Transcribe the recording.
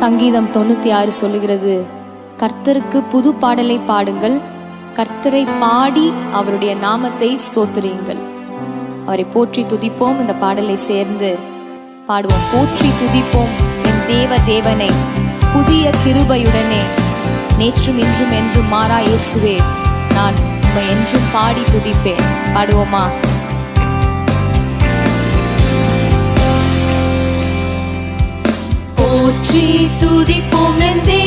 சங்கீதம் தொண்ணூற்றி ஆறு சொல்லுகிறது கர்த்தருக்கு புது பாடலை பாடுங்கள். கர்த்தரை பாடி அவருடைய நாமத்தை ஸ்தோத்திரியுங்கள். அவரை போற்றி துதிப்போம் இந்த பாடலை சேர்ந்து பாடுவோம். போற்றி துதிப்போம் என் தேவ தேவனை புதிய கிருபையுடனே. நேற்றும் இன்றும் என்றும் மாறா இயேசுவே. நான் உண்மை என்றும் பாடி துதிப்பேன். பாடுவோமா? போற்றி துதிப்போம் நந்தே